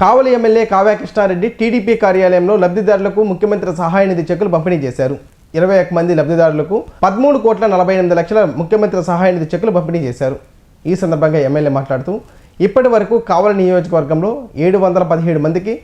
కావలి MLA Kavya Krishnareddy TDP కార్యాలయంలో లబ్ధిదారులకు ముఖ్యమంత్రి సహాయ నిధి చెక్కులు పంపిణీ చేశారు. ఇరవై ఒక్క మంది లబ్ధిదారులకు పదమూడు కోట్ల నలభై ఎనిమిది లక్షల ముఖ్యమంత్రి సహాయ నిధి చెక్కులు పంపిణీ చేశారు. ఈ సందర్భంగా ఎమ్మెల్యే మాట్లాడుతూ ఇప్పటి వరకు కావలి నియోజకవర్గంలో ఏడు వందల పదిహేడు మందికి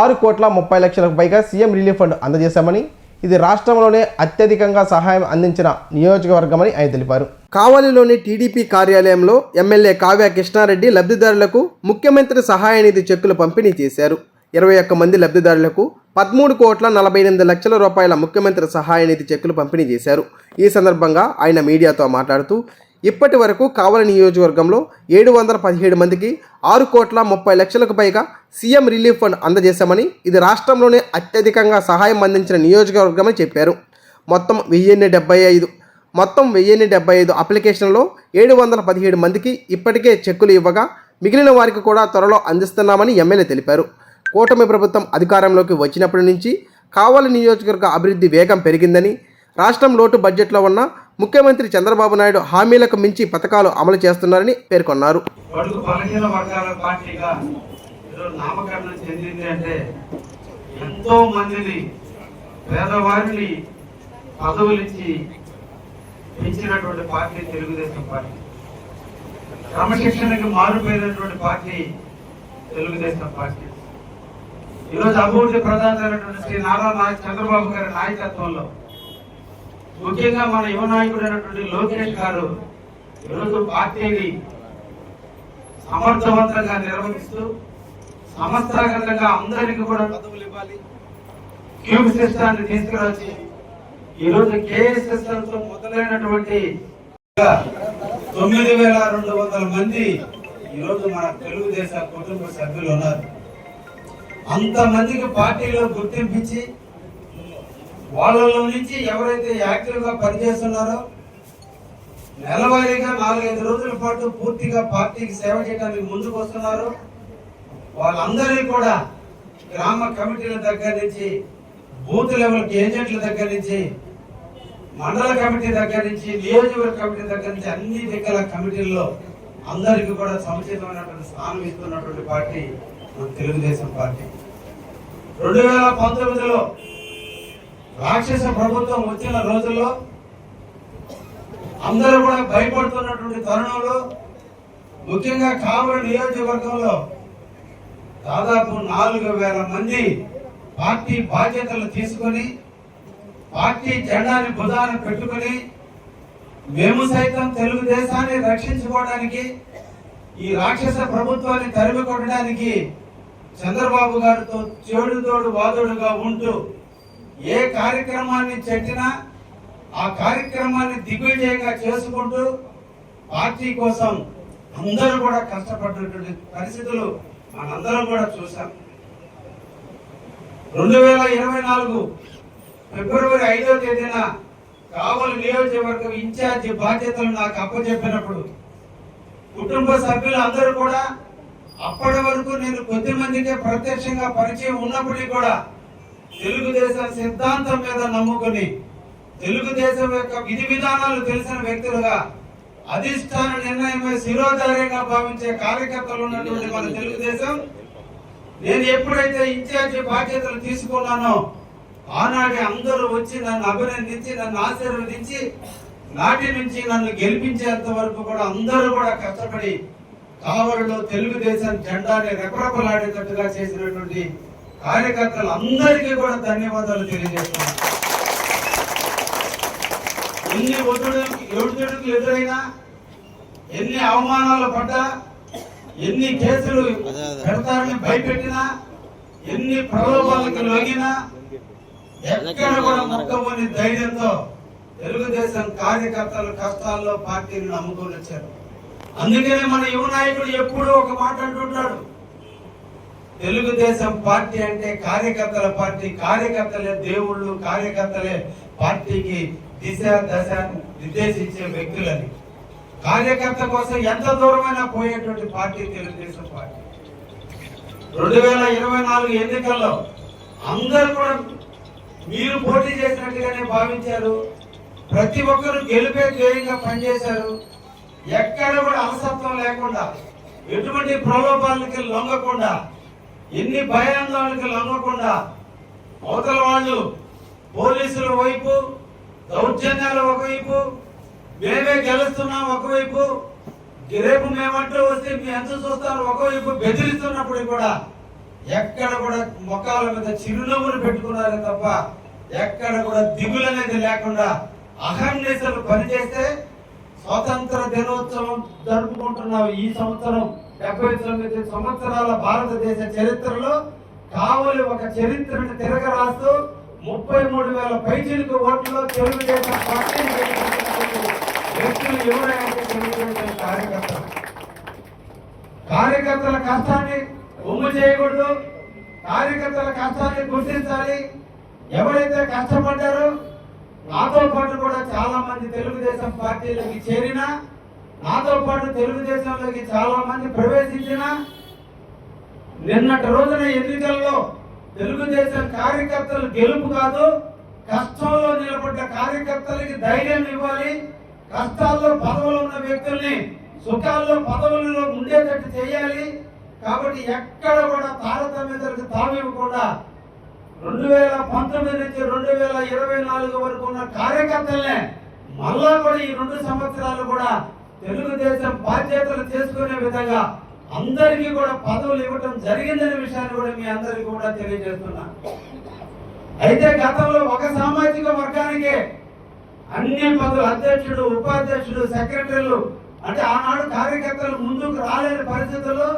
ఆరు కోట్ల ముప్పై లక్షలకు పైగా సీఎం రిలీఫ్ ఫండ్ అందజేశామని ఇది రాష్ట్రంలోనే అత్యధికంగా సహాయం అందించిన నియోజకవర్గమని ఆయన తెలిపారు. కావలిలోని టీడీపీ కార్యాలయంలో ఎమ్మెల్యే కావ్య కృష్ణారెడ్డి లబ్ధిదారులకు ముఖ్యమంత్రి సహాయ నిధి చెక్కులు పంపిణీ చేశారు. ఇరవై ఒక్క మంది లబ్ధిదారులకు పదమూడు కోట్ల నలభై ఎనిమిది లక్షల రూపాయల ముఖ్యమంత్రి సహాయ నిధి చెక్కులు పంపిణీ చేశారు. ఈ సందర్భంగా ఆయన మీడియాతో మాట్లాడుతూ ఇప్పటి వరకు కావలి నియోజకవర్గంలో ఏడు వందల పదిహేడు మందికి ఆరు కోట్ల ముప్పై లక్షలకు పైగా సీఎం రిలీఫ్ ఫండ్ అందజేశామని ఇది రాష్ట్రంలోనే అత్యధికంగా సహాయం అందించిన నియోజకవర్గమని చెప్పారు. మొత్తం వెయ్యిన్ని డెబ్బై ఐదు మొత్తం వెయ్యిన్ని డెబ్బై ఐదు అప్లికేషన్లో ఏడు వందల పదిహేడు మందికి ఇప్పటికే చెక్కులు ఇవ్వగా మిగిలిన వారికి కూడా త్వరలో అందిస్తున్నామని ఎమ్మెల్యే తెలిపారు. కూటమి ప్రభుత్వం అధికారంలోకి వచ్చినప్పటి నుంచి కావలి నియోజకవర్గ అభివృద్ధి వేగం పెరిగిందని రాష్ట్రం లోటు బడ్జెట్లో ఉన్న ముఖ్యమంత్రి చంద్రబాబు నాయుడు హామీలకు మించి పథకాలు అమలు చేస్తున్నారని పేర్కొన్నారు. ఎంతో మందిని పేదవారిని పదవులిచ్చి పెంచినటువంటి పార్టీ తెలుగుదేశం పార్టీ. క్రమశిక్షణకు మారుపోయినటువంటి పార్టీ తెలుగుదేశం పార్టీ. ఈరోజు అభివృద్ధి ప్రధానమైనటువంటి శ్రీ నారా నాయక్ చంద్రబాబు గారి నాయకత్వంలో ముఖ్యంగా మన యువ నాయకుడు అయినటువంటి లోకేష్ గారు ఈరోజు పార్టీని సమర్థవంతంగా నిర్వహిస్తూ సంస్థాగతంగా అందరికీ కూడా పదవులు ఇవ్వాలి. క్యూబ్ సిస్టాన్ని ఈ ఈరోజు కేఎస్ఎస్ఎల్తో మొదలైనటువంటి తొమ్మిది వేల రెండు వందల మంది ఈరోజు మన తెలుగుదేశ కుటుంబ సభ్యులు ఉన్నారు. అంతమందికి పార్టీలో గుర్తింపించి వాళ్ళలో నుంచి ఎవరైతే యాక్టివ్గా పనిచేస్తున్నారో నెలవారీగా నాలుగైదు రోజుల పాటు పూర్తిగా పార్టీకి సేవ చేయడానికి ముందుకు వస్తున్నారు. వాళ్ళందరినీ కూడా గ్రామ కమిటీల దగ్గర నుంచి బూత్ లెవెల్ ఏజెంట్ల దగ్గర నుంచి మండల కమిటీ దగ్గర నుంచి నియోజకవర్గ కమిటీ దగ్గర నుంచి అన్ని దిక్కల కమిటీల్లో అందరికీ కూడా సముచితమైనటువంటి స్థానం ఇస్తున్నటువంటి పార్టీ మన తెలుగుదేశం పార్టీ. రెండు వేల పంతొమ్మిదిలో రాక్షస ప్రభుత్వం వచ్చిన రోజుల్లో అందరూ కూడా భయపడుతున్నటువంటి తరుణంలో ముఖ్యంగా కావలి నియోజకవర్గంలో దాదాపు నాలుగు వేల మంది పార్టీ బాధ్యతలు తీసుకొని పార్టీ జెండాని భుజాన పెట్టుకొని మేము సైతం తెలుగుదేశాన్ని రక్షించుకోవడానికి ఈ రాక్షస ప్రభుత్వాన్ని తరిమి కొట్టడానికి చంద్రబాబు గారితో చేడుతోడు వాదుడుగా ఉంటూ ఏ కార్యక్రమాన్ని చెట్టినా ఆ కార్యక్రమాన్ని దిగ్విజయంగా చేసుకుంటూ పార్టీ కోసం అందరూ కూడా కష్టపడినటువంటి పరిస్థితులు మనందరం కూడా చూసాం రెండు వేల ఇరవై నాలుగు ఫిబ్రవరి ఐదో తేదీన కావలి నియోజకవర్గం ఇన్ఛార్జి బాధ్యతలు నాకు అప్పచెప్పినప్పుడు కుటుంబ సభ్యులు అందరూ కూడా అప్పటి వరకు నేను కొద్ది మందికే ప్రత్యక్షంగా పరిచయం ఉన్నప్పటికీ కూడా తెలుగుదేశం సిద్ధాంతం మీద నమ్ముకుని తెలుగుదేశం యొక్క విధి విధానాలు తెలిసిన వ్యక్తులుగా అధిష్టాన నిర్ణయమే శిరోధార్యంగా భావించే కార్యకర్తలు ఉన్నటువంటి మన తెలుగుదేశం నేను ఎప్పుడైతే ఇన్ఛార్జి బాధ్యతలు తీసుకున్నానో ఆనాటి అందరూ వచ్చి నన్ను అభినందించి నన్ను ఆశీర్వదించి నాటి నుంచి నన్ను గెలిపించేంత వరకు కూడా అందరూ కూడా కష్టపడి కావలిలో తెలుగుదేశం జెండాని రెపరెపలాడేటట్టుగా చేసినటువంటి కార్యకర్తలు అందరికీ కూడా ధన్యవాదాలు తెలియజేస్తున్నాను. ఎన్ని ఒత్తిడి ఒత్తిడులు ఎదురైనా ఎన్ని అవమానాలు పడ్డా ఎన్ని కేసులు పెడతారని భయపెట్టినా ఎన్ని ప్రలోభాలకు లొంగినా ఎక్కడ కూడా మొక్కమని ధైర్యంతో తెలుగుదేశం కార్యకర్తలు కష్టాల్లో పార్టీని నమ్ముకొని వచ్చారు. అందుకనే మన యువ నాయకుడు ఎప్పుడూ ఒక మాట అంటుంటాడు. తెలుగుదేశం పార్టీ అంటే కార్యకర్తల పార్టీ కార్యకర్తలే దేవుళ్ళు కార్యకర్తలే పార్టీకి దిశ దశ నిర్దేశించే వ్యక్తులని. కార్యకర్త కోసం ఎంత దూరమైనా పోయేటువంటి పార్టీ తెలుగుదేశం పార్టీ. రెండు వేల ఇరవై నాలుగు ఎన్నికల్లో అందరూ కూడా మీరు పోటీ చేసినట్టుగానే భావించారు. ప్రతి ఒక్కరు గెలిపే ధ్యేయంగా పనిచేశారు. ఎక్కడ కూడా అలసత్వం లేకుండా ఎటువంటి ప్రలోభాలకి లొంగకుండా ఎన్ని భయాందోళనకి లొంగకుండా అవతల వాళ్ళు పోలీసుల వైపు దౌర్జన్యాలు ఒకవైపు మేమే గెలుస్తున్నాం ఒకవైపు రేపు మేమంటూ వస్తే మీ ఎంత చూస్తారు ఒకవైపు బెదిరిస్తున్నప్పుడు కూడా ఎక్కడ కూడా మొక్కల మీద చిరునవ్వులు పెట్టుకున్నారే తప్ప ఎక్కడ కూడా దిగులు అనేది లేకుండా అహర్నిశలు పనిచేస్తే స్వాతంత్ర దినోత్సవం జరుపుకుంటున్నావు ఈ సంవత్సరం. డెబ్బై తొమ్మిది సంవత్సరాల భారతదేశ చరిత్రలో కావలి ఒక చరిత్రను తిరగరాస్తూ ముప్పై మూడు వేల పైచిలకు ఓట్లలో తెలుగుదేశం పార్టీ గెలిపించినటువంటి వ్యక్తులు తెలుగుదేశం కార్యకర్తలు. కార్యకర్తల కష్టాన్ని ఉమ్ము చేయకూడదు. కార్యకర్తల కష్టాన్ని గుర్తించాలి. ఎవరైతే కష్టపడ్డారో నాతో పాటు కూడా చాలా మంది తెలుగుదేశం పార్టీలోకి చేరిన నాతో పాటు తెలుగుదేశంలోకి చాలా మంది ప్రవేశించిన నిన్నటి రోజున ఎన్నికల్లో తెలుగుదేశం కార్యకర్తలు గెలుపు కాదు కష్టంలో నిలబడ్డ కార్యకర్తలకి ధైర్యం ఇవ్వాలి. కష్టాల్లో పదవులు ఉన్న వ్యక్తుల్ని సుఖాల్లో పదవులలో ఉండేటట్టు చేయాలి. కాబట్టి ఎక్కడ కూడా తారతమ్యతలకు తావివ్వకుండా రెండు వేల పంతొమ్మిది నుంచి రెండు వేల ఇరవై నాలుగు వరకు ఉన్న కార్యకర్తలనే మళ్ళా కూడా ఈ రెండు సంవత్సరాలు కూడా తెలుగుదేశం బాధ్యతలు చేసుకునే విధంగా అందరికీ కూడా పదవులు ఇవ్వటం జరిగిందనే విషయాన్ని కూడా మీ అందరికీ కూడా తెలియజేస్తున్నా. అయితే గతంలో ఒక సామాజిక వర్గానికే అన్ని పదవులు అధ్యక్షుడు ఉపాధ్యక్షుడు సెక్రటరీలు అంటే ఆనాడు కార్యకర్తలు ముందుకు రాలేని పరిస్థితుల్లో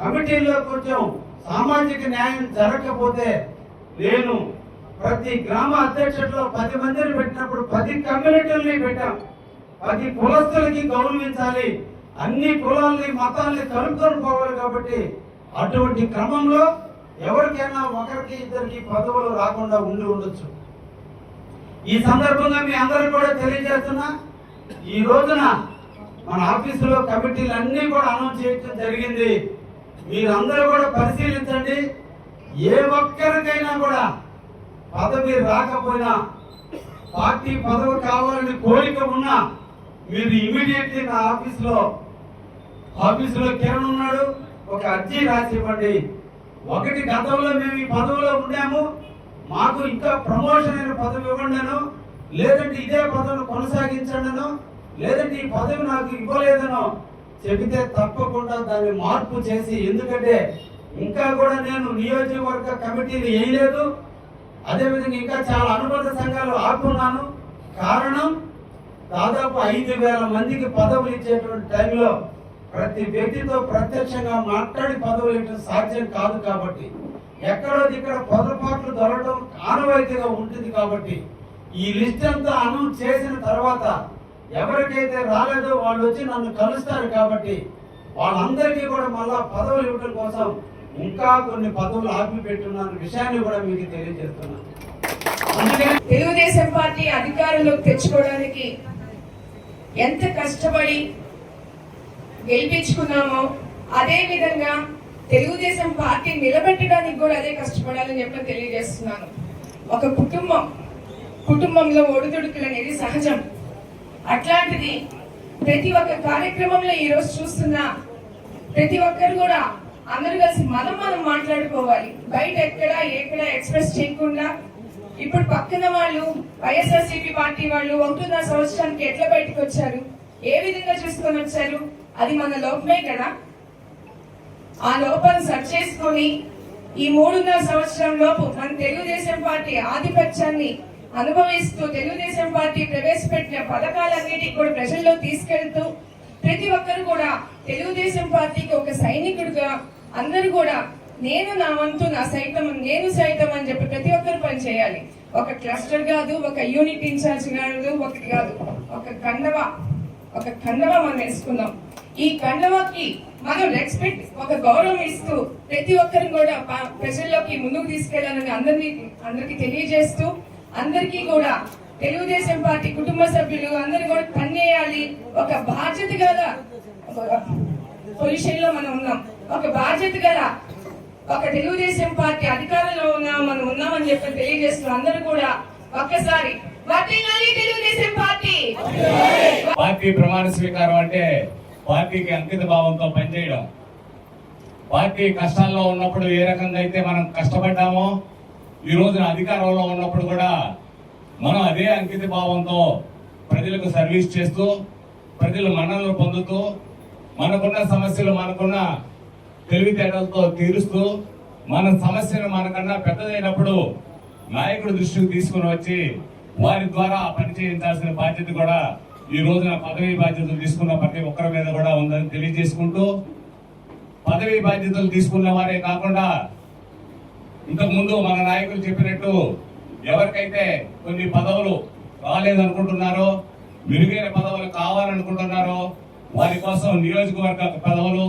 కమిటీల్లో కొంచెం సామాజిక న్యాయం జరగకపోతే నేను ప్రతి గ్రామ అధ్యక్షుడిలో పది మందిని పెట్టినప్పుడు పది కమ్యూనిటీల్ని పెట్టాం. పది కులస్తులకి గౌరవించాలి. అన్ని కులాల్ని మతాల్ని కలుపుకొని పోవాలి కాబట్టి అటువంటి క్రమంలో ఎవరికైనా ఒకరికి ఇద్దరికి పదవులు రాకుండా ఉండి ఉండొచ్చు. ఈ సందర్భంగా మీ అందరూ కూడా తెలియజేస్తున్నా ఈ రోజున మన ఆఫీసులో కమిటీలు అన్ని కూడా అనౌన్స్ చేయడం జరిగింది. మీరందరూ కూడా పరిశీలించండి. ఏ ఒక్కరికైనా కూడా పదవి రాకపోయినా పార్టీ పదవి కావాలని కోరిక ఉన్నా మీరు ఇమీడియట్లీ నా ఆఫీసులో ఆఫీసులో కిరణ్ ఉన్నాడు ఒక అర్జీ రాసి ఇవ్వండి ఒకటి గతంలో మేము ఈ పదవిలో ఉండాము మాకు ఇంకా ప్రమోషన్ అయిన పదవి ఇవ్వండిను లేదంటే ఇదే పదవిని కొనసాగించండిను లేదంటే ఈ పదవి నాకు ఇవ్వలేదనో చెబితే తప్పకుండా దాన్ని మార్పు చేసి ఎందుకంటే ఇంకా కూడా నేను నియోజకవర్గ కమిటీలు వేయలేదు. అదేవిధంగా ఇంకా చాలా అనుబంధ సంఘాలు ఆపున్నాను. కారణం దాదాపు ఐదు వేల మందికి పదవులు ఇచ్చేటువంటి టైంలో ప్రతి వ్యక్తితో ప్రత్యక్షంగా మాట్లాడి పదవులు ఇవ్వడం సాధ్యం కాదు కాబట్టి ఎక్కడో ఇక్కడ పొరపాట్లు దొరకడం ఆనవాయితీగా ఉంటుంది కాబట్టి ఈ లిస్ట్ అంతా అనౌన్స్ చేసిన తర్వాత ఎవరికైతే రాలేదో వాళ్ళు వచ్చి నన్ను కలుస్తారు కాబట్టి వాళ్ళందరికీ కూడా మళ్ళా పదవులు ఇవ్వడం కోసం ఇంకా కొన్ని పదవులు ఆపి పెట్టున్న విషయాన్ని కూడా మీకు తెలియజేస్తున్నాను తెలుగుదేశం పార్టీ అధికారంలోకి తెచ్చుకోవడానికి ఎంత కష్టపడి గెలిపించుకున్నామో అదే విధంగా తెలుగుదేశం పార్టీ నిలబెట్టడానికి కూడా అదే కష్టపడాలని చెప్పి తెలియజేస్తున్నాను. ఒక కుటుంబం కుటుంబంలో ఒడిదుడుకులు అనేది సహజం. అట్లాంటిది ప్రతి ఒక్క కార్యక్రమంలో ఈరోజు చూస్తున్నా చూస్తున్న ప్రతి ఒక్కరు కూడా అందరూ కలిసి మనం మనం మాట్లాడుకోవాలి. బయట ఎక్కడ ఎక్కడ ఎక్స్ప్రెస్ చేయకుండా ఇప్పుడు పక్కన వాళ్ళు వైఎస్ఆర్సీపీ పార్టీ వాళ్ళు ఒకటిన్నర సంవత్సరానికి ఎట్లా బయటకు వచ్చారు? ఏ విధంగా చూసుకొని వచ్చారు? అది మన లోపమే కదా. ఆ లోపం సరి చేసుకొని ఈ మూడున్నర సంవత్సరం లోపు మన తెలుగుదేశం పార్టీ ఆధిపత్యాన్ని అనుభవిస్తూ తెలుగుదేశం పార్టీ ప్రవేశపెట్టిన పథకాలన్నిటికీ కూడా ప్రజల్లో తీసుకెళ్తూ ప్రతి ఒక్కరు కూడా తెలుగుదేశం పార్టీకి ఒక సైనికుడిగా అందరూ కూడా నేను నా వంతు నా సైతం నేను సైతం అని చెప్పి ప్రతి ఒక్కరు పని చేయాలి ఒక క్లస్టర్ కాదు ఒక యూనిట్ ఇన్ఛార్జ్ కాదు ఒకటి కాదు ఒక కండవ ఒక కండవ మనం వేసుకుందాం. ఈ కండవకి మనం రెస్పెక్ట్ ఒక గౌరవం ఇస్తూ ప్రతి ఒక్కరిని కూడా ప- ప్రజల్లోకి ముందుకు తీసుకెళ్ళాలని అందరినీ అందరికి తెలియజేస్తూ అందరికీ కూడా తెలుగుదేశం పార్టీ కుటుంబ సభ్యులు అందరూ కూడా పనిచేయాలి ఒక బాధ్యత గల పొజిషన్లో మనం ఉన్నాం. ఒక బాధ్యత గల ఒక తెలుగుదేశం పార్టీ అధికారంలో ఉన్నాం మనం ఉన్నామని చెప్పి తెలియజేస్తున్నాం అందరూ కూడా ఒక్కసారి తెలుగుదేశం పార్టీ. పార్టీ ప్రమాణ స్వీకారం అంటే పార్టీకి అంకిత భావంతో పనిచేయడం. పార్టీ కష్టాల్లో ఉన్నప్పుడు ఏ రకంగా అయితే మనం కష్టపడ్డామో ఈ రోజున అధికారంలో ఉన్నప్పుడు కూడా మనం అదే అంకిత భావంతో ప్రజలకు సర్వీస్ చేస్తూ ప్రజలు మన్ననలు పొందుతూ మనకున్న సమస్యలు మనకున్న తెలివితేటలతో తీరుస్తూ మన సమస్యను మనకన్నా పెద్దదైనప్పుడు నాయకుడి దృష్టికి తీసుకుని వచ్చి వారి ద్వారా పని చేయించాల్సిన బాధ్యత కూడా ఈ రోజున పదవీ బాధ్యతలు తీసుకున్న ప్రతి ఒక్కరి మీద కూడా ఉందని తెలియజేసుకుంటూ పదవీ బాధ్యతలు తీసుకున్న వారే కాకుండా ఇంతకు ముందు మన నాయకులు చెప్పినట్టు ఎవరికైతే కొన్ని పదవులు రాలేదనుకుంటున్నారో మెరుగైన పదవులు కావాలనుకుంటున్నారో వారి కోసం నియోజకవర్గ పదవులు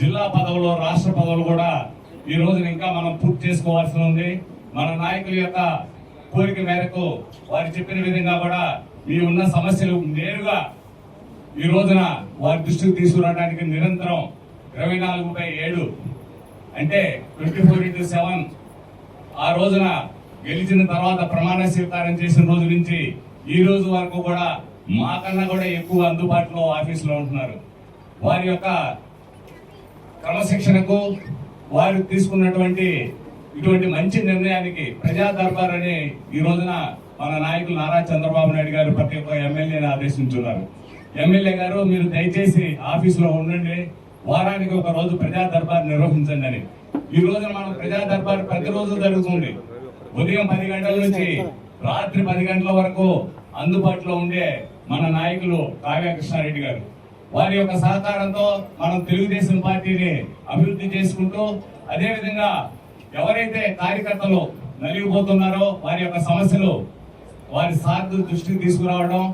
జిల్లా పదవులు రాష్ట్ర పదవులు కూడా ఈ రోజున ఇంకా మనం పూర్తి చేసుకోవాల్సి ఉంది. మన నాయకుల యొక్క కోరిక మేరకు వారు చెప్పిన విధంగా కూడా మీ ఉన్న సమస్యలు నేరుగా ఈ రోజున వారి దృష్టికి తీసుకురావడానికి నిరంతరం ఇరవై నాలుగు బై ఏడు అంటే ట్వంటీ ఫోర్ ఇంటూ సెవెన్ ఆ రోజున గెలిచిన తర్వాత ప్రమాణ స్వీకారం చేసిన రోజు నుంచి ఈ రోజు వరకు కూడా మాకన్నా కూడా ఎక్కువ అందుబాటులో ఆఫీసులో ఉంటున్నారు. వారి యొక్క క్రమశిక్షణకు వారు తీసుకున్నటువంటి ఇటువంటి మంచి నిర్ణయానికి ప్రజా దర్బార్ అని ఈ రోజున మన నాయకులు నారా చంద్రబాబు నాయుడు గారు ప్రతి ఒక్క ఎమ్మెల్యేని ఆదేశించున్నారు. ఎమ్మెల్యే గారు మీరు దయచేసి ఆఫీసులో ఉండండి. వారానికి ఒక రోజు ప్రజా దర్బార్ నిర్వహించండి అని. ఈ రోజున మనం ప్రజా దర్బార్ ప్రతిరోజు జరుగుతుంది. ఉదయం పది గంటల నుంచి రాత్రి పది గంటల వరకు అందుబాటులో ఉండే మన నాయకులు కావ్యకృష్ణారెడ్డి గారు. వారి యొక్క సహకారంతో మనం తెలుగుదేశం పార్టీని అభివృద్ధి చేసుకుంటూ అదే విధంగా ఎవరైతే కార్యకర్తలు నలిగిపోతున్నారో వారి యొక్క సమస్యలు వారి సార్థ దృష్టికి తీసుకురావడం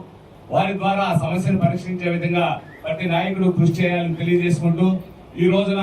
వారి ద్వారా సమస్యను పరిష్కరించే విధంగా ప్రతి నాయకుడు కృషి చేయాలని తెలియజేసుకుంటూ ఈ రోజున